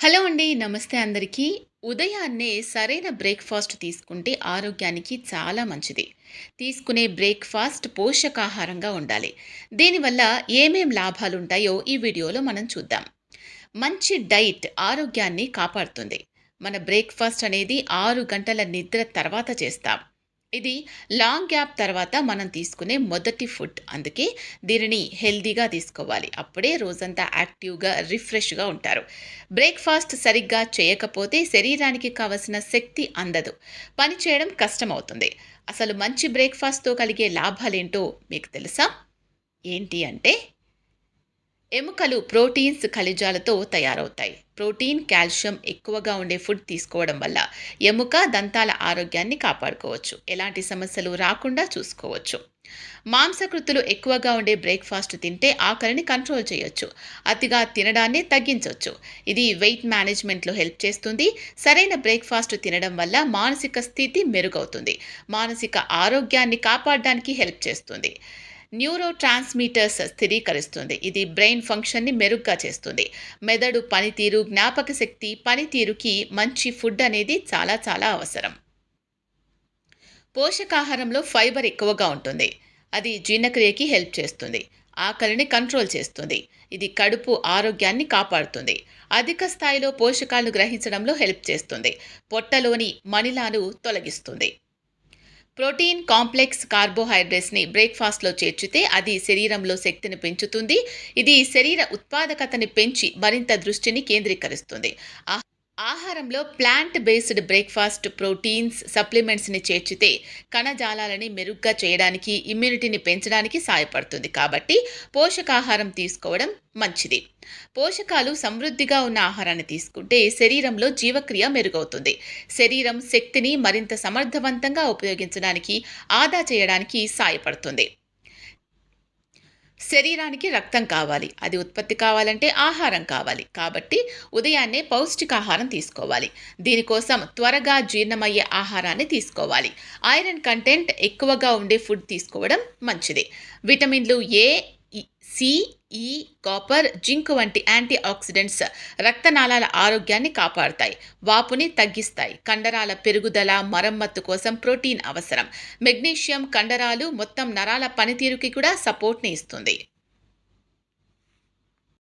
Hello అండి నమస్తే అందరికీ. ఉదయాన్నే సరైన బ్రేక్ఫాస్ట్ తీసుకుంటే ఆరోగ్యానికి చాలా మంచిది. తీసుకునే బ్రేక్ఫాస్ట్ పోషకాహారంగా ఉండాలి. దీనివల్ల ఏమేం లాభాలుంటాయో ఈ వీడియోలో మనం చూద్దాం. మంచి డైట్ ఆరోగ్యాన్ని కాపాడుతుంది. మన బ్రేక్ఫాస్ట్ అనేది ఆరు గంటల నిద్ర తర్వాత చేస్తాం. ఇది లాంగ్ గ్యాప్ తర్వాత మనం తీసుకునే మొదటి ఫుడ్. అందుకే దీనిని హెల్దీగా తీసుకోవాలి. అప్పుడే రోజంతా యాక్టివ్గా రిఫ్రెష్గా ఉంటారు. బ్రేక్ఫాస్ట్ సరిగ్గా చేయకపోతే శరీరానికి కావలసిన శక్తి అందదు. పని చేయడం కష్టమవుతుంది. అసలు మంచి బ్రేక్ఫాస్ట్తో కలిగే లాభాలేంటో మీకు తెలుసా? ఏంటి అంటే ఎముకలు ప్రోటీన్స్ ఖనిజాలతో తయారవుతాయి. ప్రోటీన్ కాల్షియం ఎక్కువగా ఉండే ఫుడ్ తీసుకోవడం వల్ల ఎముక దంతాల ఆరోగ్యాన్ని కాపాడుకోవచ్చు. ఎలాంటి సమస్యలు రాకుండా చూసుకోవచ్చు. మాంసకృతులు ఎక్కువగా ఉండే బ్రేక్ఫాస్ట్ తింటే ఆకలిని కంట్రోల్ చేయొచ్చు. అతిగా తినడాన్ని తగ్గించవచ్చు ఇది వెయిట్ మేనేజ్మెంట్లో హెల్ప్ చేస్తుంది. సరైన బ్రేక్ఫాస్ట్ తినడం వల్ల మానసిక స్థితి మెరుగవుతుంది. మానసిక ఆరోగ్యాన్ని కాపాడడానికి హెల్ప్ చేస్తుంది. న్యూరో ట్రాన్స్మీటర్స్ స్థిరీకరిస్తుంది. ఇది బ్రెయిన్ ఫంక్షన్ని మెరుగ్గా చేస్తుంది. మెదడు పనితీరు జ్ఞాపక శక్తి పనితీరుకి మంచి ఫుడ్ అనేది చాలా చాలా అవసరం. పోషకాహారంలో ఫైబర్ ఎక్కువగా ఉంటుంది. అది జీర్ణక్రియకి హెల్ప్ చేస్తుంది. ఆకలిని కంట్రోల్ చేస్తుంది. ఇది కడుపు ఆరోగ్యాన్ని కాపాడుతుంది. అధిక స్థాయిలో పోషకాలను గ్రహించడంలో హెల్ప్ చేస్తుంది. పొట్టలోని మణిలాను తొలగిస్తుంది. ప్రోటీన్ కాంప్లెక్స్ కార్బోహైడ్రేట్స్ని బ్రేక్ఫాస్ట్లో చేర్చితే అది శరీరంలో శక్తిని పెంచుతుంది. ఇది శరీర ఉత్పాదకతని పెంచి మరింత దృష్టిని కేంద్రీకరిస్తుంది. ఆహారంలో ప్లాంట్ బేస్డ్ బ్రేక్ఫాస్ట్ ప్రోటీన్స్ సప్లిమెంట్స్ని చేర్చితే కణజాలాలని మెరుగ్గా చేయడానికి ఇమ్యూనిటీని పెంచడానికి సాయపడుతుంది కాబట్టి పోషకాహారం తీసుకోవడం మంచిది. పోషకాలు సమృద్ధిగా ఉన్న ఆహారాన్ని తీసుకుంటే శరీరంలో జీవక్రియ మెరుగవుతుంది. శరీరం శక్తిని మరింత సమర్థవంతంగా ఉపయోగించడానికి ఆదా చేయడానికి సాయపడుతుంది శరీరానికి రక్తం కావాలి. అది ఉత్పత్తి కావాలంటే ఆహారం కావాలి. కాబట్టి ఉదయాన్నే పౌష్టికాహారం తీసుకోవాలి. దీనికోసం త్వరగా జీర్ణమయ్యే ఆహారాన్ని తీసుకోవాలి. ఐరన్ కంటెంట్ ఎక్కువగా ఉండే ఫుడ్ తీసుకోవడం మంచిది. విటమిన్లు A C E copper zinc వంటి యాంటీ ఆక్సిడెంట్స్ రక్తనాళాల ఆరోగ్యాన్ని కాపాడుతాయి వాపుని తగ్గిస్తాయి. కండరాల పెరుగుదల మరమ్మత్తు కోసం ప్రోటీన్ అవసరం. మెగ్నీషియం కండరాలు మొత్తం నరాల పనితీరుకి కూడా సపోర్ట్ని ఇస్తుంది.